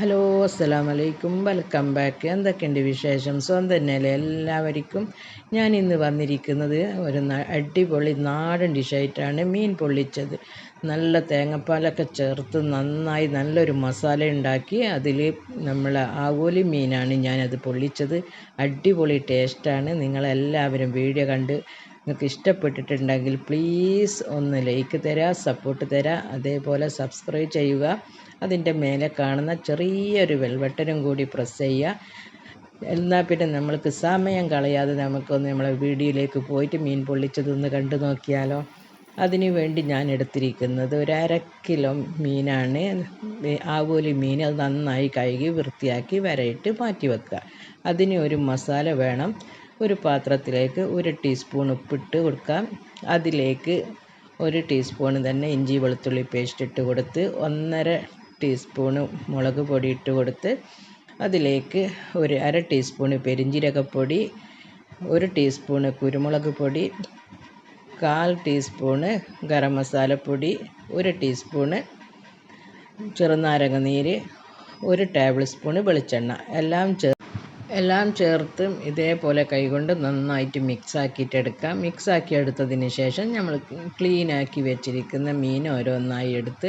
Hello അസ്സാം വലൈക്കും welcome back. എന്തൊക്കെയുണ്ട് വിശേഷം? സ്വന്തം തന്നെയല്ലേ? എല്ലാവർക്കും ഞാൻ ഇന്ന് വന്നിരിക്കുന്നത് ഒരു അടിപൊളി നാടൻ ഡിഷായിട്ടാണ് മീൻ പൊള്ളിച്ചത്. നല്ല തേങ്ങപ്പാലൊക്കെ ചേർത്ത് നന്നായി നല്ലൊരു മസാല ഉണ്ടാക്കി അതിൽ നമ്മൾ ആവോലി മീനാണ് ഞാനത് പൊള്ളിച്ചത്. അടിപൊളി ടേസ്റ്റാണ് നിങ്ങളെല്ലാവരും വീഡിയോ കണ്ട് നിങ്ങൾക്ക് ഇഷ്ടപ്പെട്ടിട്ടുണ്ടെങ്കിൽ പ്ലീസ് ഒന്ന് ലൈക്ക് തരാം സപ്പോർട്ട് തരാം അതേപോലെ സബ്സ്ക്രൈബ് ചെയ്യുക. അതിന്റെ മേലെ കാണുന്ന ചെറിയൊരു വെൽവട്ടനും കൂടി പ്രസ് ചെയ്യുക. എന്നാൽ പിന്നെ നമ്മൾക്ക് സമയം കളയാതെ നമുക്കൊന്ന് നമ്മളെ വീഡിയോയിലേക്ക് പോയിട്ട് മീൻ പൊള്ളിച്ചതൊന്ന് കണ്ടു നോക്കിയാലോ. അതിനു വേണ്ടി ഞാൻ എടുത്തിരിക്കുന്നത് ഒരു അര കിലോ മീനാണ്. ആവോലി മീൻ അത് നന്നായി കഴുകി വൃത്തിയാക്കി വരയിട്ട് മാറ്റി വെക്കുക. അതിന് ഒരു മസാല വേണം. ഒരു പാത്രത്തിലേക്ക് ഒരു ടീസ്പൂൺ ഉപ്പിട്ട് കൊടുക്കാം. അതിലേക്ക് ഒരു ടീസ്പൂൺ തന്നെ ഇഞ്ചി വെളുത്തുള്ളി പേസ്റ്റ് ഇട്ട് കൊടുത്ത് ഒന്നര ടീസ്പൂണ് മുളക് പൊടി ഇട്ട് കൊടുത്ത് അതിലേക്ക് ഒരു അര ടീസ്പൂൺ പെരിഞ്ജീരകപ്പൊടി ഒരു ടീസ്പൂണ് കുരുമുളക് പൊടി കാൽ ടീസ്പൂണ് ഗരം മസാലപ്പൊടി ഒരു ടീസ്പൂണ് ചെറുനാരങ്ങ നീര് ഒരു ടേബിൾ സ്പൂണ് വെളിച്ചെണ്ണ. എല്ലാം ചേർ എല്ലാം ചേർത്ത് ഇതേപോലെ കൈകൊണ്ട് നന്നായിട്ട് മിക്സ് ആക്കിയിട്ട് എടുക്കാം മിക്സ് ആക്കി എടുത്തതിന് ശേഷം നമ്മൾ ക്ലീനാക്കി വെച്ചിരിക്കുന്ന മീൻ ഓരോന്നായി എടുത്ത്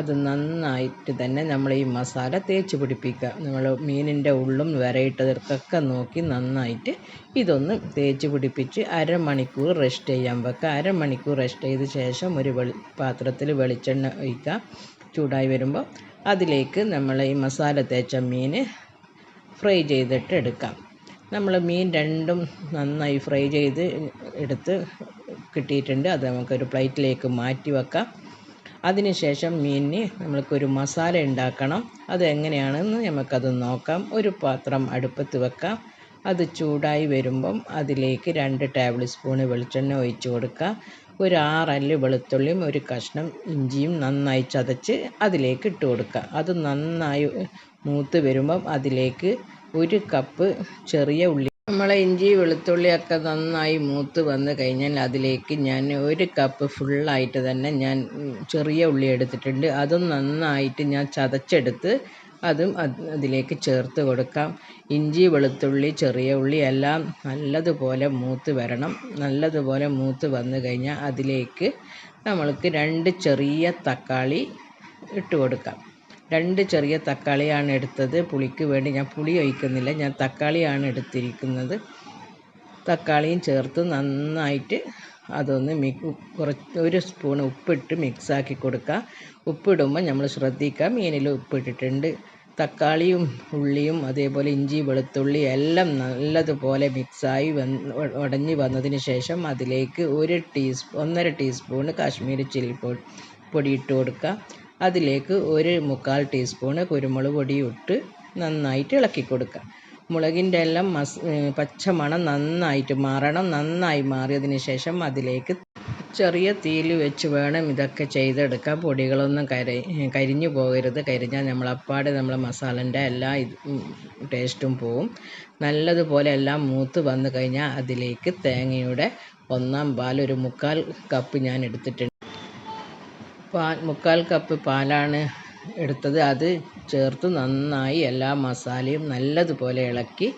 അത് നന്നായിട്ട് തന്നെ നമ്മൾ ഈ മസാല തേച്ച് പിടിപ്പിക്കുക. നമ്മൾ മീനിന്റെ ഉള്ളും വരയിട്ടതൊക്കെ നോക്കി നന്നായിട്ട് ഇതൊന്ന് തേച്ച് പിടിപ്പിച്ച് അരമണിക്കൂർ റെസ്റ്റ് ചെയ്യാൻ വെക്കുക. അരമണിക്കൂർ റെസ്റ്റ് ചെയ്ത ശേഷം ഒരു വെളി പാത്രത്തിൽ വെളിച്ചെണ്ണ ഒഴിക്കുക. ചൂടായി വരുമ്പോൾ അതിലേക്ക് നമ്മൾ ഈ മസാല തേച്ച മീൻ ഫ്രൈ ചെയ്തിട്ട് എടുക്കാം. നമ്മൾ മീൻ രണ്ടും നന്നായി ഫ്രൈ ചെയ്ത് എടുത്ത് കിട്ടിയിട്ടുണ്ട്. അത് നമുക്കൊരു പ്ലേറ്റിലേക്ക് മാറ്റി വെക്കാം. അതിനുശേഷം മീനിന് നമ്മൾക്കൊരു മസാല ഉണ്ടാക്കണം. അത് എങ്ങനെയാണെന്ന് നമുക്കത് നോക്കാം. ഒരു പാത്രം അടുപ്പത്ത് വെക്കാം. അത് ചൂടായി വരുമ്പം അതിലേക്ക് രണ്ട് ടേബിൾ സ്പൂണ് വെളിച്ചെണ്ണ ഒഴിച്ചു കൊടുക്കുക. ഒരു ആറല്ലി വെളുത്തുള്ളിയും ഒരു കഷ്ണം ഇഞ്ചിയും നന്നായി ചതച്ച് അതിലേക്ക് ഇട്ട് കൊടുക്കുക. അത് നന്നായി മൂത്ത് വരുമ്പം അതിലേക്ക് ഒരു കപ്പ് ചെറിയ ഉള്ളി. നമ്മളെ ഇഞ്ചി വെളുത്തുള്ളിയൊക്കെ നന്നായി മൂത്ത് വന്ന് കഴിഞ്ഞാൽ അതിലേക്ക് ഞാൻ ഒരു കപ്പ് ഫുള്ളായിട്ട് തന്നെ ഞാൻ ചെറിയ ഉള്ളി എടുത്തിട്ടുണ്ട്. അതും നന്നായിട്ട് ഞാൻ ചതച്ചെടുത്ത് അതും അതിലേക്ക് ചേർത്ത് കൊടുക്കാം. ഇഞ്ചി വെളുത്തുള്ളി ചെറിയ ഉള്ളി എല്ലാം നല്ലതുപോലെ മൂത്ത് വരണം. നല്ലതുപോലെ മൂത്ത് വന്നു കഴിഞ്ഞാൽ അതിലേക്ക് നമ്മൾക്ക് രണ്ട് ചെറിയ തക്കാളി ഇട്ട് കൊടുക്കാം. രണ്ട് ചെറിയ തക്കാളിയാണ് എടുത്തത്. പുളിക്ക് വേണ്ടി ഞാൻ പുളി ഒഴിക്കുന്നില്ല. ഞാൻ തക്കാളിയാണ് എടുത്തിരിക്കുന്നത്. തക്കാളിയും ചേർത്ത് നന്നായിട്ട് അതൊന്ന് മി കുറച്ച് ഒരു സ്പൂൺ ഉപ്പിട്ട് മിക്സാക്കി കൊടുക്കുക ഉപ്പിടുമ്പോൾ നമ്മൾ ശ്രദ്ധിക്കുക മീനിൽ ഉപ്പിട്ടിട്ടുണ്ട്. തക്കാളിയും ഉള്ളിയും അതേപോലെ ഇഞ്ചി വെളുത്തുള്ളി എല്ലാം നല്ലതുപോലെ മിക്സായി വന്ന് ഉടഞ്ഞ് വന്നതിന് ശേഷം അതിലേക്ക് ഒരു ടീസ്പൂ ഒന്നര ടീസ്പൂണ് കാശ്മീരി ചില്ലി പൊടി ഇട്ട് കൊടുക്കുക അതിലേക്ക് ഒരു മുക്കാൽ ടീസ്പൂണ് കുരുമുളക് പൊടി ഇട്ട് നന്നായിട്ട് ഇളക്കി കൊടുക്കുക മുളകിന്റെ എല്ലാം മസ് പച്ചമണം നന്നായിട്ട് മാറണം നന്നായി മാറിയതിന് ശേഷം അതിലേക്ക് ചെറിയ തീയിൽ വെച്ച് വേണം ഇതൊക്കെ ചെയ്തെടുക്കാൻ. പൊടികളൊന്നും കരി കരിഞ്ഞു പോകരുത്. കരിഞ്ഞാൽ നമ്മളപ്പാട് നമ്മളെ മസാലന്റെ എല്ലാ ടേസ്റ്റും പോവും. നല്ലതുപോലെ എല്ലാം മൂത്ത് വന്നു കഴിഞ്ഞാൽ അതിലേക്ക് തേങ്ങയുടെ ഒന്നാം പാൽ ഒരു മുക്കാൽ കപ്പ് ഞാൻ എടുത്തിട്ടുണ്ട്. പാൽ മുക്കാൽ കപ്പ് പാലാണ് എടുത്തത്. അത് ചേർത്ത് നന്നായി എല്ലാ മസാലയും നല്ലതുപോലെ ഇളക്കി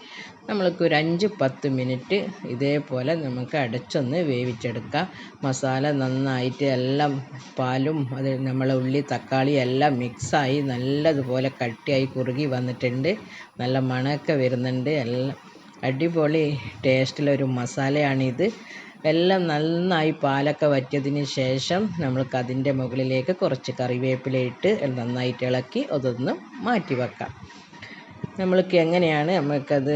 നമ്മൾക്ക് ഒരു അഞ്ച് പത്ത് മിനിറ്റ് ഇതേപോലെ നമുക്ക് അടച്ചൊന്ന് വേവിച്ചെടുക്കാം. മസാല നന്നായിട്ട് എല്ലാം പാലും അത് നമ്മളെ ഉള്ളി തക്കാളി എല്ലാം മിക്സായി നല്ലതുപോലെ കട്ടിയായി കുറുകി വന്നിട്ടുണ്ട്. നല്ല മണമൊക്കെ വരുന്നുണ്ട്. എല്ലാം അടിപൊളി ടേസ്റ്റിലൊരു മസാലയാണിത്. എല്ലാം നന്നായി പാലൊക്കെ വറ്റിയതിന് ശേഷം നമ്മൾക്ക് അതിന്റെ മുകളിലേക്ക് കുറച്ച് കറിവേപ്പില ഇട്ട് നന്നായിട്ട് ഇളക്കി അതൊന്ന് മാറ്റി വെക്കാം. നമ്മൾക്ക് എങ്ങനെയാണ് നമുക്കത്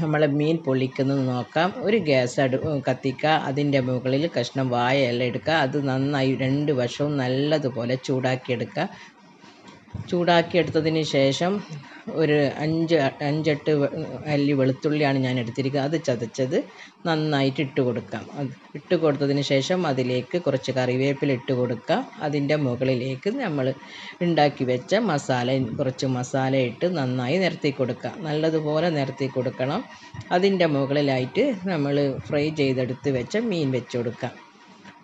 നമ്മളെ മീൻ പൊള്ളിക്കുന്നത് നോക്കാം. ഒരു ഗ്യാസ് അടു കത്തിക്കുക അതിന്റെ മുകളിൽ കഷ്ണം എല്ലാം എടുക്കുക അത് നന്നായി രണ്ട് വശവും നല്ലതുപോലെ ചൂടാക്കിയെടുക്കുക ചൂടാക്കിയെടുത്തതിന് ശേഷം ഒരു അഞ്ച് അഞ്ചെട്ട് അല്ലി വെളുത്തുള്ളിയാണ് ഞാൻ എടുത്തിരിക്കുക അത് ചതച്ചത് നന്നായിട്ട് ഇട്ട് കൊടുക്കാം. അത് ഇട്ട് കൊടുത്തതിന് ശേഷം അതിലേക്ക് കുറച്ച് കറിവേപ്പില ഇട്ട് കൊടുക്കാം. അതിന്റെ മുകളിലേക്ക് നമ്മൾ ഉണ്ടാക്കി വെച്ച മസാല കുറച്ച് മസാല ഇട്ട് നന്നായി നിരത്തി കൊടുക്കുക നല്ലതുപോലെ നിരത്തി കൊടുക്കണം. അതിന്റെ മുകളിലായിട്ട് നമ്മൾ ഫ്രൈ ചെയ്തെടുത്ത് വെച്ച മീൻ വെച്ച് കൊടുക്കാം.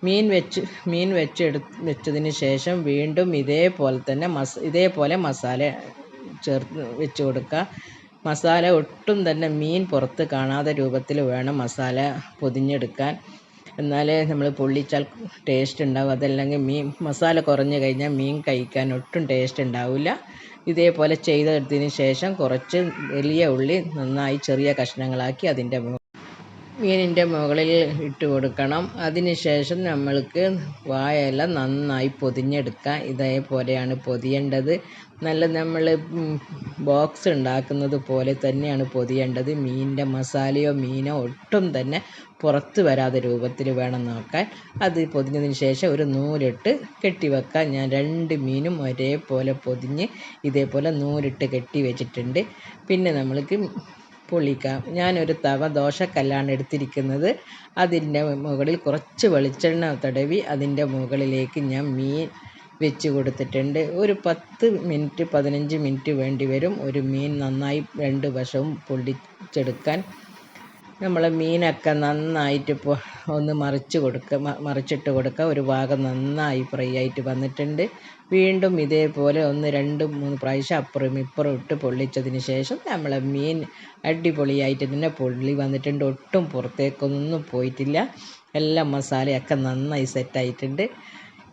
മീൻ വെച്ച് മീൻ വെച്ചെടു വെച്ചതിന് ശേഷം വീണ്ടും ഇതേപോലെ തന്നെ മസ ഇതേപോലെ മസാല ചേർത്ത് വെച്ച് കൊടുക്കുക. മസാല ഒട്ടും തന്നെ മീൻ പുറത്ത് കാണാത്ത രൂപത്തിൽ വേണം മസാല പൊതിഞ്ഞെടുക്കാൻ. എന്നാലേ നമ്മൾ പൊള്ളിച്ചാൽ ടേസ്റ്റ് ഉണ്ടാവും. അതല്ലെങ്കിൽ മീൻ മസാല കുറഞ്ഞു കഴിഞ്ഞാൽ മീൻ കഴിക്കാൻ ഒട്ടും ടേസ്റ്റ് ഉണ്ടാവില്ല. ഇതേപോലെ ചെയ്തെടുത്തതിന് ശേഷം കുറച്ച് വലിയ ഉള്ളി നന്നായി ചെറിയ കഷ്ണങ്ങളാക്കി അതിന്റെ മീനിന്റെ മുകളിൽ ഇട്ട് കൊടുക്കണം. അതിന് ശേഷം നമ്മൾക്ക് വായല നന്നായി പൊതിഞ്ഞെടുക്കാം. ഇതേപോലെയാണ് പൊതിയേണ്ടത്. നല്ല നമ്മൾ ബോക്സ് ഉണ്ടാക്കുന്നത് പോലെ തന്നെയാണ് പൊതിയേണ്ടത്. മീനിന്റെ മസാലയോ മീനോ ഒട്ടും തന്നെ പുറത്ത് വരാതെ രൂപത്തിൽ വേണം നോക്കാൻ. അത് പൊതിഞ്ഞതിന് ശേഷം ഒരു നൂലിട്ട് കെട്ടി വെക്കാം ഞാൻ രണ്ട് മീനും ഒരേപോലെ പൊതിഞ്ഞ് ഇതേപോലെ നൂലിട്ട് കെട്ടി വെച്ചിട്ടുണ്ട്. പിന്നെ നമ്മൾക്ക് പൊള്ളിക്കാം ഞാനൊരു തവ ദോശക്കല്ലാണ് എടുത്തിരിക്കുന്നത്. അതിന്റെ മുകളിൽ കുറച്ച് വെളിച്ചെണ്ണ തടവി അതിന്റെ മുകളിലേക്ക് ഞാൻ മീൻ വെച്ച് കൊടുത്തിട്ടുണ്ട്. ഒരു പത്ത് മിനിറ്റ് പതിനഞ്ച് മിനിറ്റ് വേണ്ടി വരും. ഒരു മീൻ നന്നായി രണ്ട് വശവും പൊള്ളിച്ചെടുക്കാൻ നമ്മളെ മീനൊക്കെ നന്നായിട്ട് ഒന്ന് മറിച്ച് കൊടുക്കുക മറിച്ചിട്ട് കൊടുക്കുക ഒരു ഭാഗം നന്നായി ഫ്രൈ ആയിട്ട് വന്നിട്ടുണ്ട്. വീണ്ടും ഇതേപോലെ ഒന്ന് രണ്ട് മൂന്ന് പ്രാവശ്യം അപ്പുറം ഇപ്പുറം ഇട്ട് പൊള്ളിച്ചതിന് ശേഷം നമ്മളെ മീൻ അടിപൊളിയായിട്ട് തന്നെ പൊള്ളി വന്നിട്ടുണ്ട്. ഒട്ടും പുറത്തേക്കൊന്നും പോയിട്ടില്ല. എല്ലാ മസാലയൊക്കെ നന്നായി സെറ്റായിട്ടുണ്ട്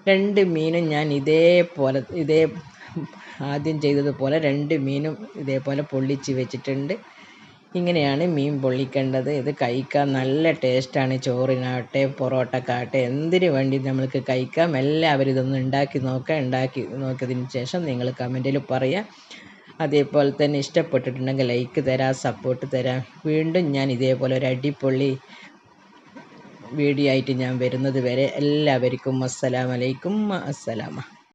രണ്ട് മീനും ഞാൻ ഇതേപോലെ ഇതേ ആദ്യം ചെയ്തതുപോലെ രണ്ട് മീനും ഇതേപോലെ പൊള്ളിച്ച് വെച്ചിട്ടുണ്ട്. ഇങ്ങനെയാണ് മീൻ പൊള്ളിക്കേണ്ടത്. ഇത് കഴിക്കാൻ നല്ല ടേസ്റ്റാണ്. ചോറിനാകട്ടെ പൊറോട്ടക്കാകട്ടെ എന്തിനു വേണ്ടി നമ്മൾക്ക് കഴിക്കാം. എല്ലാവരും ഇതൊന്ന് ഉണ്ടാക്കി നോക്കുക ഉണ്ടാക്കി നോക്കിയതിന് ശേഷം നിങ്ങൾ കമന്റിൽ പറയാം. അതേപോലെ തന്നെ ഇഷ്ടപ്പെട്ടിട്ടുണ്ടെങ്കിൽ ലൈക്ക് തരാം സപ്പോർട്ട് തരാം. വീണ്ടും ഞാൻ ഇതേപോലെ ഒരു അടിപൊളി വീഡിയോ ആയിട്ട് ഞാൻ വരുന്നത് വരെ എല്ലാവർക്കും അസ്സലാമലൈക്കും അസ്സലാമ